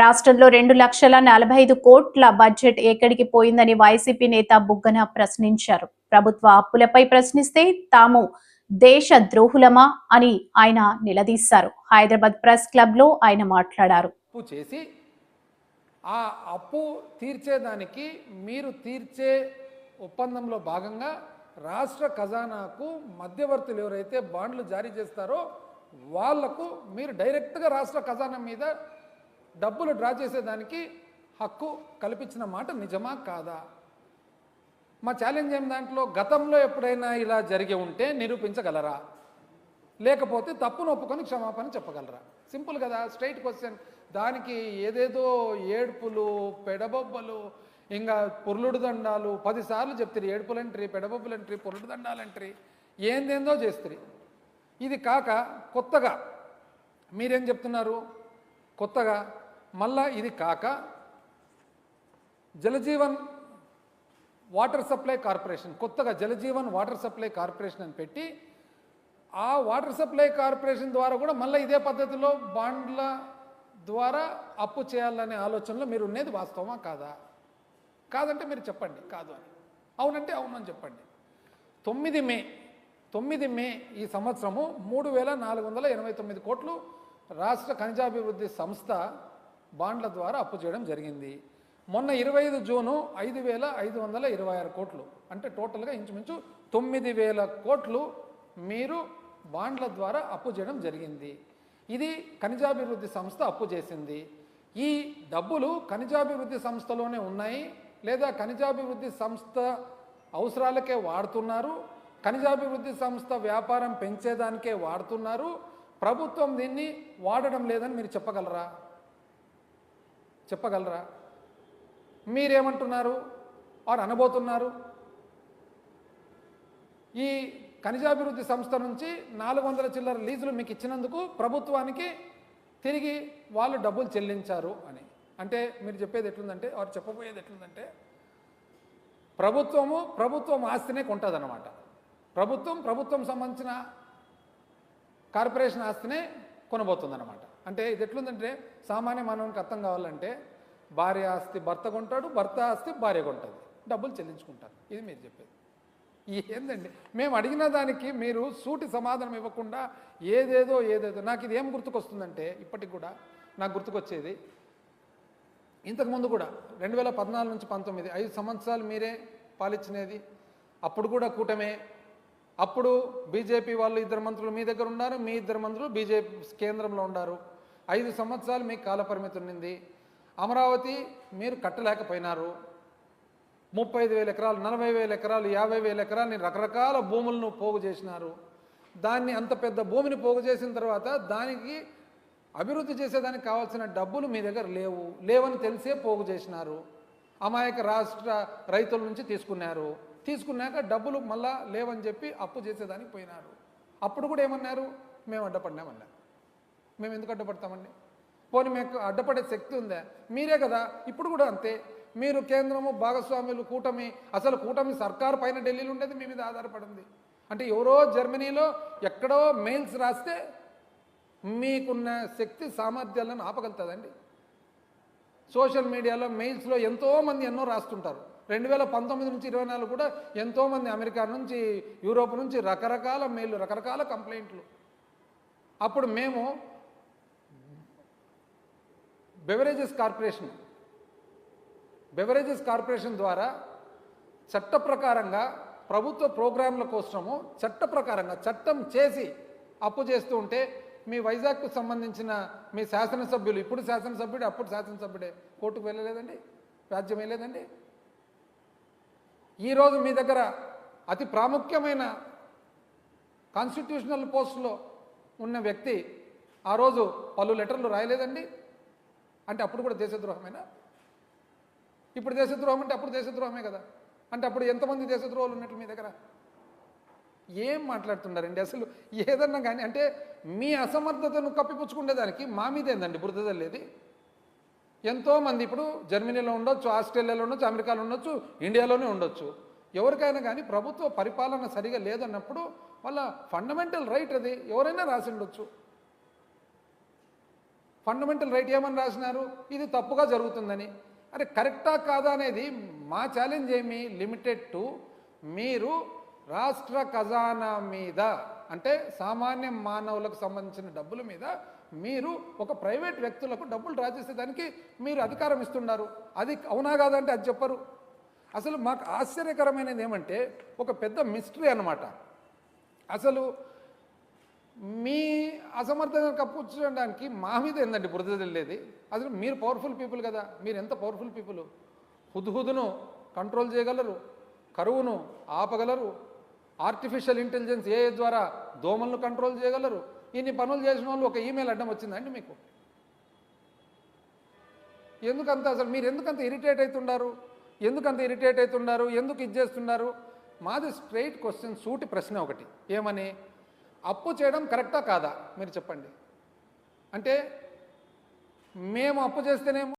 రాష్ట్రంలో రెండు లక్షల నలభై ఐదు కోట్ల బడ్జెట్ ఎక్కడికి పోయిందని వైసీపీ నేత బుగ్గన ప్రశ్నించారు. ప్రభుత్వ అప్పులపై ప్రశ్నిస్తే తాము దేశ ద్రోహులమా అని ఆయన నిలదీశారు. హైదరాబాద్ ప్రెస్ క్లబ్లో ఆయన మాట్లాడారు. చేసి ఆ అప్పు తీర్చేదానికి మీరు తీర్చే ఒప్పందంలో భాగంగా రాష్ట్ర ఖజానాకు మధ్యవర్తులు ఎవరైతే బాండ్లు జారీ చేస్తారో వాళ్ళకు మీరు డైరెక్ట్గా రాష్ట్ర ఖజానా మీద డబ్బులు డ్రా చేసేదానికి హక్కు కల్పించిన మాట నిజమా కాదా? మా ఛాలెంజ్ ఏం దాంట్లో గతంలో ఎప్పుడైనా ఇలా జరిగి ఉంటే నిరూపించగలరా? లేకపోతే తప్పును ఒప్పుకొని క్షమాపణ చెప్పగలరా? సింపుల్ కదా స్ట్రైట్ క్వశ్చన్. దానికి ఏదేదో ఏడుపులు పెడబొబ్బలు ఇంకా పొర్లుడు దండాలు. పదిసార్లు చెప్తారు ఏడుపులు ఎంట్రీ పెడబొబ్బులు ఎంట్రీ పొర్లుడు దండాలు ఎంట్రీ ఏందేందో చేస్తారు. ఇది కాక కొత్తగా. మీరేం చెప్తున్నారు? కొత్తగా. మళ్ళా ఇది కాక జలజీవన్ వాటర్ సప్లై కార్పొరేషన్ కొత్తగా జలజీవన్ వాటర్ సప్లై కార్పొరేషన్ అని పెట్టి ఆ వాటర్ సప్లై కార్పొరేషన్ ద్వారా కూడా మళ్ళీ ఇదే పద్ధతిలో బాండ్ల ద్వారా అప్పు చేయాలనే ఆలోచనలో మీరు ఉండేది వాస్తవమా కాదా? కాదంటే మీరు చెప్పండి కాదు అని. అవునంటే అవునని చెప్పండి. తొమ్మిది మే తొమ్మిది మే ఈ సంవత్సరము మూడు వేల నాలుగు వందల ఎనభై తొమ్మిది కోట్లు రాష్ట్ర ఖనిజాభివృద్ధి సంస్థ బాండ్ల ద్వారా అప్పు చేయడం జరిగింది. మొన్న ఇరవై ఐదు జూను ఐదు వేల ఐదు వందల ఇరవై ఆరు కోట్లు. అంటే టోటల్గా ఇంచుమించు తొమ్మిది వేల కోట్లు మీరు బాండ్ల ద్వారా అప్పు చేయడం జరిగింది. ఇది ఖనిజాభివృద్ధి సంస్థ అప్పు చేసింది. ఈ డబ్బులు ఖనిజాభివృద్ధి సంస్థలోనే ఉన్నాయి లేదా ఖనిజాభివృద్ధి సంస్థ అవసరాలకే వాడుతున్నారు ఖనిజాభివృద్ధి సంస్థ వ్యాపారం పెంచేదానికే వాడుతున్నారు ప్రభుత్వం దీన్ని వాడడం లేదని మీరు చెప్పగలరా? చెప్పగలరా? మీరేమంటున్నారు? వారు అనబోతున్నారు. ఈ ఖనిజాభివృద్ధి సంస్థ నుంచి నాలుగు వందల చిల్లర లీజులు మీకు ఇచ్చినందుకు ప్రభుత్వానికి తిరిగి వాళ్ళు డబ్బులు చెల్లించారు అని. అంటే మీరు చెప్పేది ఎట్లుందంటే వారు చెప్పబోయేది ఎట్లుందంటే ప్రభుత్వము ప్రభుత్వం ఆస్తినే కొంటుందన్నమాట. ప్రభుత్వం ప్రభుత్వం సంబంధించిన కార్పొరేషన్ ఆస్తినే కొనబోతుందన్నమాట. అంటే ఇది ఎట్లుందంటే సామాన్య మానవునికి అర్థం కావాలంటే భార్య ఆస్తి భర్త కొంటాడు భర్త ఆస్తి భార్య కొంటుంది. డబ్బులు చెల్లించుకుంటారు. ఇది మీరు చెప్పేది. ఏందండి? మేము అడిగిన దానికి మీరు సూటి సమాధానం ఇవ్వకుండా ఏదేదో ఏదేదో నాకు ఇది ఏం గుర్తుకొస్తుందంటే ఇప్పటికి కూడా నాకు గుర్తుకొచ్చేది. ఇంతకుముందు కూడా రెండు వేల పద్నాలుగు నుంచి పంతొమ్మిది ఐదు సంవత్సరాలు మీరే పాలించినది అప్పుడు కూడా కూటమే. అప్పుడు బీజేపీ వాళ్ళు ఇద్దరు మంత్రులు మీ దగ్గర ఉన్నారు మీ ఇద్దరు మంత్రులు బీజేపీ కేంద్రంలో ఉన్నారు. ఐదు సంవత్సరాలు మీకు కాలపరిమితి ఉన్నింది. అమరావతి మీరు కట్టలేకపోయినారు. ముప్పై ఐదు వేల ఎకరాలు నలభై వేల ఎకరాలు యాభై వేల ఎకరాలని రకరకాల భూములను పోగు చేసినారు. దాన్ని అంత పెద్ద భూమిని పోగు చేసిన తర్వాత దానికి అభివృద్ధి చేసేదానికి కావాల్సిన డబ్బులు మీ దగ్గర లేవు. లేవని తెలిసే పోగు చేసినారు. అమాయక రాష్ట్ర రైతుల నుంచి తీసుకున్నారు. తీసుకున్నాక డబ్బులు మళ్ళా లేవని చెప్పి అప్పు చేసేదానికి పోయినారు. అప్పుడు కూడా ఏమన్నారు? మేము అడ్డపడినామన్నారు. మేము ఎందుకు అడ్డపడతామండి? పోనీ మీకు అడ్డపడే శక్తి ఉందా? మీరే కదా ఇప్పుడు కూడా అంతే. మీరు కేంద్రము భాగస్వాములు కూటమి అసలు కూటమి సర్కారు పైన ఢిల్లీలో ఉండేది మీ మీద ఆధారపడింది. అంటే ఎవరో జర్మనీలో ఎక్కడో మెయిల్స్ రాస్తే మీకున్న శక్తి సామర్థ్యాలను ఆపగలుగుతుందండి. సోషల్ మీడియాలో మెయిల్స్లో ఎంతోమంది ఎన్నో రాస్తుంటారు. రెండు వేల పంతొమ్మిది నుంచి ఇరవై నాలుగు కూడా ఎంతోమంది అమెరికా నుంచి యూరోప్ నుంచి రకరకాల మెయిల్ రకరకాల కంప్లైంట్లు. అప్పుడు మేము బెవరేజెస్ కార్పొరేషన్ బెవరేజెస్ కార్పొరేషన్ ద్వారా చట్ట ప్రకారంగా ప్రభుత్వ ప్రోగ్రాంల కోసము చట్ట ప్రకారంగా చట్టం చేసి అప్పు చేస్తూ ఉంటే మీ వైజాగ్కు సంబంధించిన మీ శాసనసభ్యులు ఇప్పుడు శాసనసభ్యుడు అప్పుడు శాసనసభ్యుడే కోర్టుకు వెళ్ళలేదండి? వ్యాజ్యం వెళ్ళలేదండి? ఈరోజు మీ దగ్గర అతి ప్రాముఖ్యమైన కాన్స్టిట్యూషనల్ పోస్టులో ఉన్న వ్యక్తి ఆ రోజు పలు లెటర్లు రాయలేదండి? అంటే అప్పుడు కూడా దేశద్రోహమేనా? ఇప్పుడు దేశద్రోహం అంటే అప్పుడు దేశద్రోహమే కదా. అంటే అప్పుడు ఎంతమంది దేశద్రోహాలు ఉన్నట్లు మీ దగ్గర? ఏం మాట్లాడుతున్నారండి అసలు? ఏదన్నా కానీ అంటే మీ అసమర్థతను కప్పిపుచ్చుకునేదానికి మా మీద ఏందండి బురద ఎంతోమంది ఇప్పుడు జర్మనీలో ఉండొచ్చు ఆస్ట్రేలియాలో ఉండొచ్చు అమెరికాలో ఉండొచ్చు ఇండియాలోనే ఉండొచ్చు. ఎవరికైనా కానీ ప్రభుత్వ పరిపాలన సరిగా లేదన్నప్పుడు వాళ్ళ ఫండమెంటల్ రైట్ అది. ఎవరైనా రాసి ఉండొచ్చు. ఫండమెంటల్ రైట్ ఏమని రాసినారు? ఇది తప్పుగా జరుగుతుందని. అరే కరెక్టా కాదా అనేది మా ఛాలెంజ్ ఏమి? లిమిటెడ్ టు మీరు రాష్ట్ర ఖజానా మీద అంటే సామాన్య మానవులకు సంబంధించిన డబ్బుల మీద మీరు ఒక ప్రైవేట్ వ్యక్తులకు డబ్బులు డ్రా చేసేదానికి మీరు అధికారం ఇస్తున్నారు అది అవునా కాదంటే అది చెప్పరు. అసలు మాకు ఆశ్చర్యకరమైనది ఏమంటే ఒక పెద్ద మిస్టరీ అన్నమాట. అసలు మీ అసమర్థంగా కప్పుచ్చడానికి మా మీద ఏందండి బురద తెలియదు అసలు మీరు పవర్ఫుల్ పీపుల్ కదా. మీరు ఎంత పవర్ఫుల్ పీపుల్ హుదుహుదును కంట్రోల్ చేయగలరు? కరువును ఆపగలరు? ఆర్టిఫిషియల్ ఇంటెలిజెన్స్ ఏఐ ద్వారా దోమలను కంట్రోల్ చేయగలరు? ఇన్ని పనులు చేసిన వాళ్ళు ఒక ఈమెయిల్ అడ్డం వచ్చిందండి మీకు? ఎందుకంత అసలు మీరు ఎందుకంత ఇరిటేట్ అవుతున్నారు ఎందుకంత ఇరిటేట్ అవుతున్నారు ఎందుకు ఇది చేస్తున్నారు? మాది స్ట్రైట్ క్వశ్చన్ సూటి ప్రశ్న ఒకటి. ఏమని? అప్పు చేయడం కరెక్టా కాదా? మీరు చెప్పండి. అంటే మేము అప్పు చేస్తేనేమో